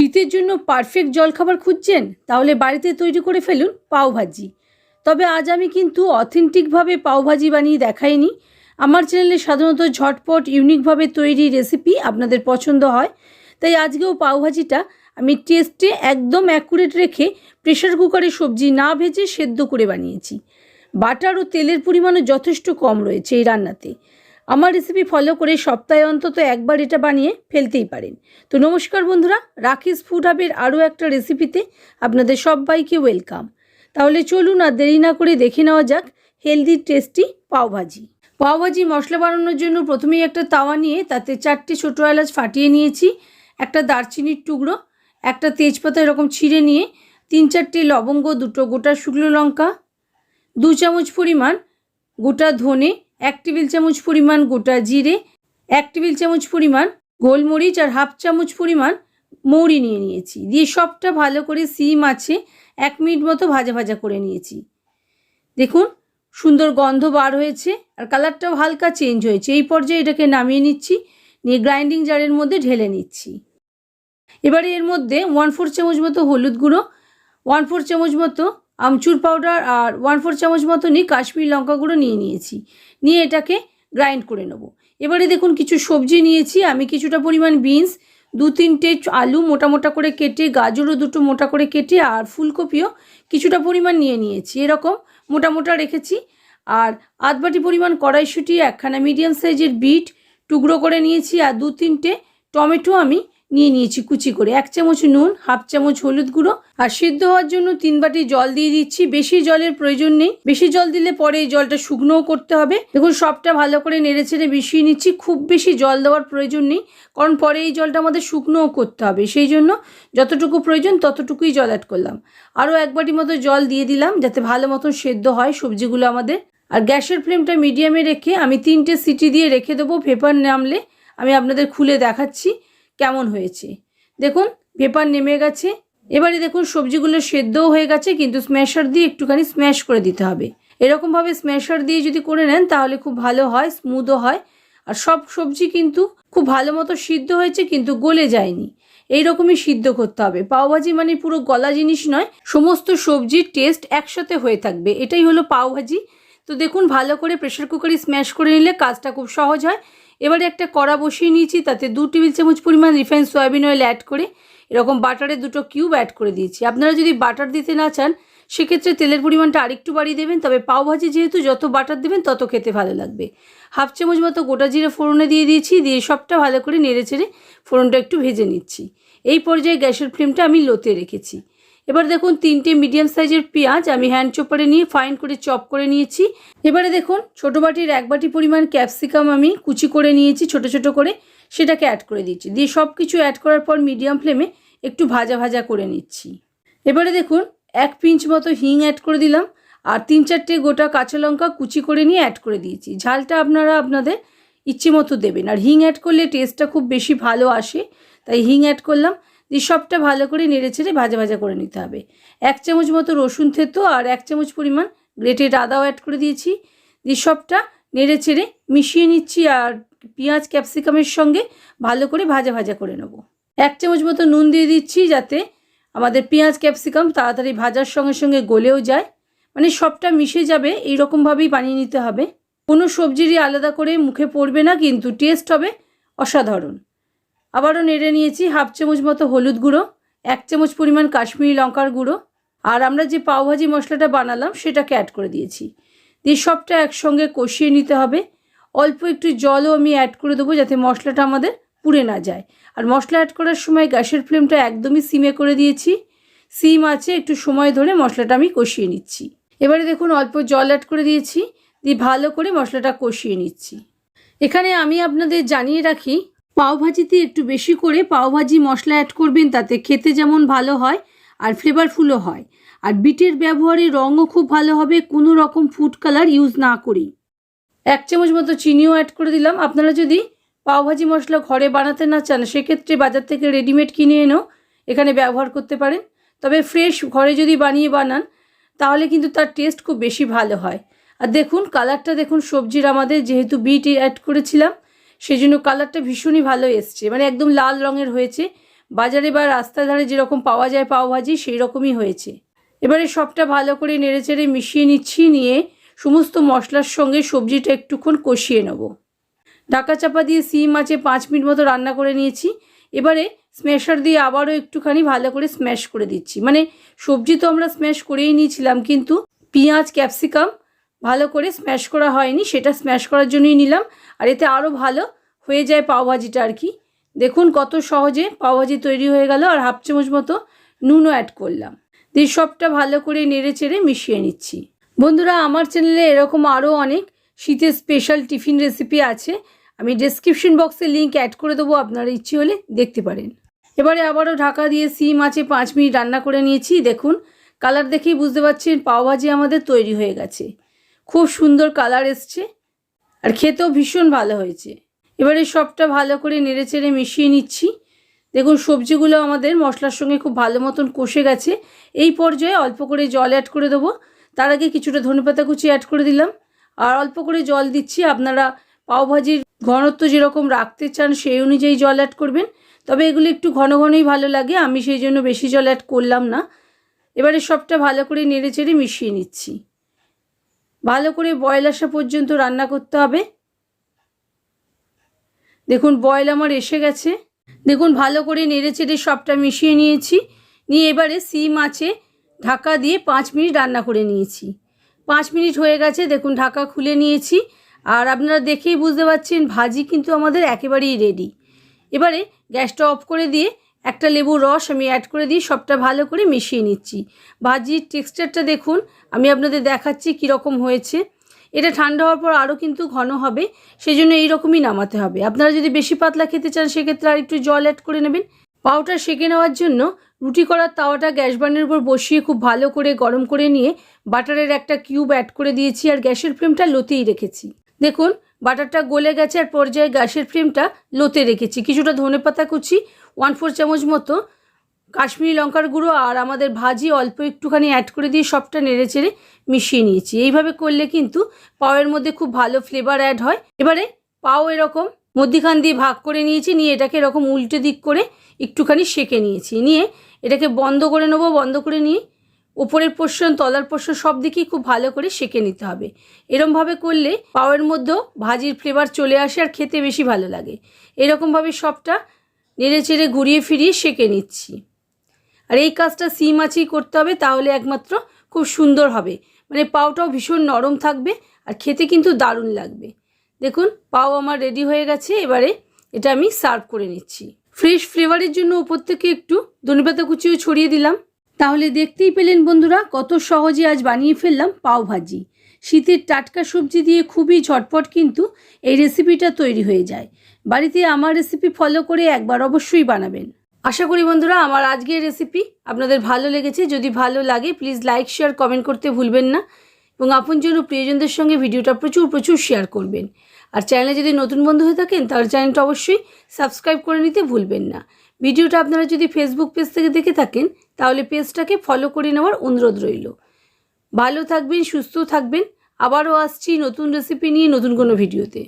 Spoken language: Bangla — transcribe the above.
শীতের জন্য পারফেক্ট জলখাবার খুঁজছেন? তাহলে বাড়িতে তৈরি করে ফেলুন পাওভাজি তবে আজ আমি কিন্তু অথেন্টিকভাবে পাওভাজি বানিয়ে দেখাইনি। আমার চ্যানেলে সাধারণত ঝটপট ইউনিকভাবে তৈরি রেসিপি আপনাদের পছন্দ হয়। তাই আজকেও পাওভাজিটা আমি টেস্টে একদম অ্যাকুরেট রেখে প্রেশার কুকারে সবজি না ভেজে সেদ্ধ করে বানিয়েছি। বাটার ও তেলের পরিমাণও যথেষ্ট কম রয়েছে এই রান্নাতে। আমার রেসিপি ফলো করে সপ্তাহে অন্তত একবার এটা বানিয়ে ফেলতেই পারেন। তো নমস্কার বন্ধুরা, রাকেশ ফুড হাবের আরও একটা রেসিপিতে আপনাদের সবাইকে ওয়েলকাম তাহলে চলুন আর দেরি না করে দেখে নেওয়া যাক হেলদি টেস্টি পাওভাজি পাওভাজি মশলা বানানোর জন্য প্রথমেই একটা তাওয়া নিয়ে তাতে চারটে ছোটো এলাচ ফাটিয়ে নিয়েছি, একটা দারচিনির টুকরো, একটা তেজপাতা এরকম ছিঁড়ে নিয়ে তিন চারটে লবঙ্গ, দুটো গোটা শুকনো লঙ্কা, দু চামচ পরিমাণ গোটা ধনে এক টেবিল চামচ পরিমাণ গোটা জিরে, এক টেবিল চামচ পরিমাণ গোলমরিচ আর হাফ চামচ পরিমাণ মৌরি নিয়ে নিয়েছি। দিয়ে সবটা ভালো করে সিম আছে, এক মিনিট মতো ভাজা ভাজা করে নিয়েছি। দেখুন, সুন্দর গন্ধ বার হয়েছে আর কালারটাও হালকা চেঞ্জ হয়েছে। এই পর্যায়ে এটাকে নামিয়ে নিচ্ছি, নিয়ে গ্রাইন্ডিং জারের মধ্যে ঢেলে নিচ্ছি। এবারে এর মধ্যে ওয়ান ফোর চামচ মতো হলুদ গুঁড়ো, ওয়ান ফোর চামচ মতো আমচুর পাউডার আর ওয়ান ফোর চামচ মতো নিয়ে কাশ্মীরি লঙ্কা গুঁড়ো নিয়ে নিয়েছি। নিয়ে এটাকে গ্রাইন্ড করে নেব। এবারে দেখুন কিছু সবজি নিয়েছি, আমি কিছুটা পরিমাণ বিনস দু তিনটে আলু মোটা মোটা করে কেটে, গাজরও দুটো মোটা করে কেটে আর ফুলকপিও কিছুটা পরিমাণ নিয়ে নিয়েছি। এরকম মোটা মোটা রেখেছি আর আধবাটি পরিমাণ কড়াইশুঁটি, একখানা মিডিয়াম সাইজের বিট টুকরো করে নিয়েছি আর দু তিনটে টমেটো আমি নিয়ে নিয়েছি কুচি করে। এক চামচ নুন, হাফ চামচ হলুদ গুঁড়ো আর সিদ্ধ হওয়ার জন্য তিন বাটি জল দিয়ে দিচ্ছি। বেশি জলের প্রয়োজন নেই। বেশি জল দিলে পরে এই জলটা শুকনোও করতে হবে। দেখুন, সবটা ভালো করে নেড়ে ছেড়ে মিশিয়ে নিচ্ছি। খুব বেশি জল দেওয়ার প্রয়োজন নেই, কারণ পরে এই জলটা আমাদের শুকনোও করতে হবে। সেই জন্য যতটুকু প্রয়োজন ততটুকুই জল অ্যাড করলাম। আরও এক বাটি মতো জল দিয়ে দিলাম যাতে ভালো মতন সেদ্ধ হয় সবজিগুলো আমাদের। আর গ্যাসের ফ্লেমটা মিডিয়ামে রেখে আমি তিনটে সিটি দিয়ে রেখে দেবো। ভেপার নামলে আমি আপনাদের খুলে দেখাচ্ছি। কেমন হয়েছে? দেখুন, পেপার নেমে গেছে। এবারে দেখুন, সবজিগুলো সেদ্ধও হয়ে গেছে, কিন্তু স্ম্যাশার দিয়ে একটুখানি স্ম্যাশ করে দিতে হবে। এরকমভাবে স্ম্যাশার দিয়ে যদি করে নেন, তাহলে খুব ভালো হয় স্মুথও হয়। আর সব সবজি কিন্তু খুব ভালো মতো সিদ্ধ হয়েছে, কিন্তু গলে যায়নি। এই রকমই সিদ্ধ করতে হবে। পাওভাজি মানে পুরো গলা জিনিস নয়, সমস্ত সবজির টেস্ট একসাথে হয়ে থাকবে। এটাই হলো পাওভাজি। তো দেখুন, ভালো করে প্রেশার কুকারে স্ম্যাশ করে নিলে কাজটা খুব সহজ হয়। এবারে একটা কড়া বসিয়ে নিয়েছি, তাতে দু টেবিল চামচ পরিমাণ রিফাইন সয়াবিন অয়েল অ্যাড করে এরকম বাটারের দুটো কিউব অ্যাড করে দিয়েছি। আপনারা যদি বাটার দিতে না চান, সেক্ষেত্রে তেলের পরিমাণটা আরেকটু বাড়িয়ে দেবেন, তবে পাওভাজি যেহেতু যত বাটার দেবেন তত খেতে ভালো লাগবে। হাফ চামচ মতো গোটা জিরে ফোড়নে দিয়ে দিয়েছি, দিয়ে সবটা ভালো করে নেড়ে চেড়ে ফোড়নটা একটু ভেজে নিচ্ছি। এই পর্যায়ে গ্যাসের ফ্লেমটা আমি লোতে রেখেছি। এবার দেখুন তিনটে মিডিয়াম সাইজের পেঁয়াজ আমি হ্যান্ড চপারে নিয়ে ফাইন করে চপ করে নিয়েছি। এবারে দেখুন ছোটো বাটির এক বাটি পরিমাণ ক্যাপসিকাম আমি কুচি করে নিয়েছি, ছোট ছোট করে। সেটাকে অ্যাড করে দিচ্ছি দিয়ে সব কিছু অ্যাড করার পর মিডিয়াম ফ্লেমে একটু ভাজা ভাজা করে নিচ্ছি। এবারে দেখুন এক পিঞ্চ মতো হিং অ্যাড করে দিলাম। আর তিন চারটে গোটা কাঁচা লঙ্কা কুচি করে নিয়ে অ্যাড করে দিয়েছি। ঝালটা আপনারা আপনাদের ইচ্ছে মতো দেবেন। আর হিং অ্যাড করলে টেস্টটা খুব বেশি ভালো আসে। তাই হিং অ্যাড করলাম। দিয়ে সবটা ভালো করে নেড়ে ছেড়ে ভাজা ভাজা করে নিতে হবে। এক চামচ মতো রসুন থেতো আর এক চামচ পরিমাণ গ্রেটেড আদাও অ্যাড করে দিয়েছি। দিয়ে সবটা নেড়ে ছেড়ে মিশিয়ে নিচ্ছি আর পেঁয়াজ ক্যাপসিকামের সঙ্গে ভালো করে ভাজা ভাজা করে নেব। এক চামচ মতো নুন দিয়ে দিচ্ছি যাতে আমাদের পেঁয়াজ ক্যাপসিকাম তাড়াতাড়ি ভাজার সঙ্গে সঙ্গে গলেও যায়। মানে সবটা মিশে যাবে এই রকমভাবেই বানিয়ে নিতে হবে। কোনো সবজিরই আলাদা করে মুখে পড়বে না, কিন্তু টেস্ট হবে অসাধারণ। আবারও নেড়ে নিয়েছি হাফ চামচ মতো হলুদ গুঁড়ো, এক চামচ পরিমাণ কাশ্মীরি লঙ্কার গুঁড়ো, আর আমরা যে পাওভাজি মশলাটা বানালাম সেটাকে অ্যাড করে দিয়েছি। দিয়ে সবটা একসঙ্গে কষিয়ে নিতে হবে। অল্প একটু জলও আমি অ্যাড করে দেবো যাতে মশলাটা আমাদের পুড়ে না যায়। আর মশলা অ্যাড করার সময় গ্যাসের ফ্লেমটা একদমই সিমে করে দিয়েছি। সিম আছে, একটু সময় ধরে মশলাটা আমি কষিয়ে নিচ্ছি। এবারে দেখুন অল্প জল অ্যাড করে দিয়েছি। দিয়ে ভালো করে মশলাটা কষিয়ে নিচ্ছি। এখানে আমি আপনাদের জানিয়ে রাখি পাওভাজিতে একটু বেশি করে পাওভাজি মশলা অ্যাড করবেন, তাতে খেতে যেমন ভালো হয় আর ফ্লেভারফুলও হয়। আর বিটের ব্যবহারে রঙও খুব ভালো হবে, কোনো রকম ফুড কালার ইউজ না করি এক চামচ মতো চিনিও অ্যাড করে দিলাম। আপনারা যদি পাওভাজি মশলা ঘরে বানাতে না চান, সেক্ষেত্রে বাজার থেকে রেডিমেড কিনে এনেও এখানে ব্যবহার করতে পারেন। তবে ফ্রেশ ঘরে যদি বানিয়ে বানান, তাহলে কিন্তু তার টেস্ট খুব বেশি ভালো হয়। আর দেখুন কালারটা দেখুন, সবজির আমাদের যেহেতু বিট অ্যাড করেছিলাম সেই জন্য কালারটা ভীষণই ভালো এসছে। মানে একদম লাল রঙের হয়েছে। বাজারে বা রাস্তার ধারে যেরকম পাওয়া যায় পাওভাজি সেই রকমই হয়েছে। এবারে সবটা ভালো করে নেড়েচেড়ে মিশিয়ে নিচ্ছি, নিয়ে সমস্ত মশলার সঙ্গে সবজিটা একটুক্ষণ কষিয়ে নেব। ঢাকা চাপা দিয়ে সিম আছে, পাঁচ মিনিট মতো রান্না করে নিয়েছি। এবারে স্ম্যাশার দিয়ে আবারও একটুখানি ভালো করে স্ম্যাশ করে দিচ্ছি। মানে সবজি তো আমরা স্ম্যাশ করেই নিয়েছিলাম, কিন্তু পেঁয়াজ ক্যাপসিকাম ভালো করে স্ম্যাশ করা হয়নি। সেটা স্ম্যাশ করার জন্যই নিলাম। আর এতে আরও ভালো হয়ে যায় পাওভাজিটা আর কি। দেখুন কত সহজে পাওভাজি তৈরি হয়ে গেল আর হাফ চামচ মতো নুনও অ্যাড করলাম। দিয়ে সবটা ভালো করে নেড়ে চেড়ে মিশিয়ে নিচ্ছি। বন্ধুরা, আমার চ্যানেলে এরকম আরও অনেক শীতের স্পেশাল টিফিন রেসিপি আছে। আমি ডেসক্রিপশন বক্সে লিঙ্ক অ্যাড করে দেবো, আপনারা ইচ্ছে হলে দেখতে পারেন। এবারে আবারও ঢাকা দিয়ে সিম আছে, পাঁচ মিনিট রান্না করে নিয়েছি। দেখুন কালার দেখেই বুঝতে পারছেন পাওভাজি আমাদের তৈরি হয়ে গেছে। খুব সুন্দর কালার এসছে। আর খেতেও ভীষণ ভালো হয়েছে। এবারে সবটা ভালো করে নেড়ে চেড়ে মিশিয়ে নিচ্ছি। দেখুন, সবজিগুলো আমাদের মশলার সঙ্গে খুব ভালো মতন কষে গেছে। এই পর্যায়ে অল্প করে জল অ্যাড করে দেবো। তার আগে কিছুটা ধনেপাতা কুচি অ্যাড করে দিলাম। আর অল্প করে জল দিচ্ছি আপনারা পাওভাজির ঘনত্ব যেরকম রাখতে চান সেই অনুযায়ী জল অ্যাড করবেন। তবে এগুলো একটু ঘন ঘনই ভালো লাগে, আমি সেই জন্য বেশি জল অ্যাড করলাম না। এবারে সবটা ভালো করে নেড়ে চেড়ে মিশিয়ে নিচ্ছি। ভালো করে বয়েল আসা পর্যন্ত রান্না করতে হবে। দেখুন বয়েল আমার এসে গেছে। দেখুন, ভালো করে নেড়ে চেড়ে সবটা মিশিয়ে নিয়েছি। নিয়ে এবারে সিম আছে, ঢাকা দিয়ে পাঁচ মিনিট রান্না করে নিয়েছি। পাঁচ মিনিট হয়ে গেছে, দেখুন, ঢাকা খুলে নিয়েছি। আর আপনারা দেখেই বুঝতে পারছেন, ভাজি কিন্তু আমাদের একেবারেই রেডি এবারে গ্যাসটা অফ করে দিয়ে একটা লেবুর রস আমি অ্যাড করে দিয়ে সবটা ভালো করে মিশিয়ে নিচ্ছি। ভাজির টেক্সচারটা দেখুন, আমি আপনাদের দেখাচ্ছি কীরকম হয়েছে। এটা ঠান্ডা হওয়ার পর আরও কিন্তু ঘন হবে সেই জন্য এইরকমই নামাতে হবে। আপনারা যদি বেশি পাতলা খেতে চান, সেক্ষেত্রে আর একটু জল অ্যাড করে নেবেন। পাউটা সেঁকে নেওয়ার জন্য রুটি করার তাওয়াটা গ্যাস বার্নের উপর বসিয়ে খুব ভালো করে গরম করে নিয়ে বাটারের একটা কিউব অ্যাড করে দিয়েছি আর গ্যাসের ফ্লেমটা লোতেই রেখেছি। দেখুন, বাটারটা গলে গেছে আর পর্যায়ে গ্যাসের ফ্লেমটা লোতে রেখেছি। কিছুটা ধনেপাতা কুচি ওয়ান ফোর চামচ মতো কাশ্মীরি লঙ্কার গুঁড়ো আর আমাদের ভাজি অল্প একটুখানি অ্যাড করে দিয়ে সবটা নেড়ে চেড়ে মিশিয়ে নিয়েছি। এইভাবে করলে কিন্তু পাওয়ের মধ্যে খুব ভালো ফ্লেভার অ্যাড হয়। এবারে পাও এরকম মধ্যিখান দিয়ে ভাগ করে নিয়েছি, নিয়ে এটাকে এরকম উল্টে দিক করে একটুখানি সেঁকে নিয়েছি। নিয়ে এটাকে বন্ধ করে নেব, বন্ধ করে নিয়ে ওপরের পোর্শন তলার পোর্শন সব দিকেই খুব ভালো করে সেঁকে নিতে হবে। এরমভাবে করলে পাওয়ের মধ্যেও ভাজির ফ্লেভার চলে আসে আর খেতে বেশি ভালো লাগে। এরকমভাবে সবটা নেড়ে চেড়ে ঘুরিয়ে ফিরিয়ে সেঁকে নিচ্ছি। আর এই কাজটা সিম আছেই করতে হবে, তাহলে একমাত্র খুব সুন্দর হবে। মানে পাওটাও ভীষণ নরম থাকবে আর খেতে কিন্তু দারুণ লাগবে। দেখুন, পাও আমার রেডি হয়ে গেছে, এবারে এটা আমি সার্ভ করে নিচ্ছি। ফ্রেশ ফ্লেভারের জন্য উপর থেকে একটু ধনেপাতা কুচিও ছড়িয়ে দিলাম। তাহলে দেখতেই পেলেন বন্ধুরা, কত সহজে আজ বানিয়ে ফেললাম পাও ভাজি। শীতের টাটকা সবজি দিয়ে খুবই ঝটপট কিন্তু এই রেসিপিটা তৈরি হয়ে যায়। বাড়িতে আমার রেসিপি ফলো করে একবার অবশ্যই বানাবেন। আশা করি বন্ধুরা আমার আজকের রেসিপি আপনাদের ভালো লেগেছে। যদি ভালো লাগে প্লিজ লাইক শেয়ার কমেন্ট করতে ভুলবেন না। এবং আপনজন ও প্রিয়জনদের সঙ্গে ভিডিওটা প্রচুর প্রচুর শেয়ার করবেন। আর চ্যানেলে যদি নতুন বন্ধু হয়ে থাকেন, তাহলে চ্যানেলটা অবশ্যই সাবস্ক্রাইব করে নিতে ভুলবেন না। ভিডিওটা আপনারা যদি ফেসবুক পেজ থেকে দেখে থাকেন, তাহলে পেজটাকে ফলো করে নেওয়ার অনুরোধ রইল। ভালো থাকবেন, সুস্থ থাকবেন। আবারও আসছি নতুন রেসিপি নিয়ে নতুন কোনো ভিডিওতে।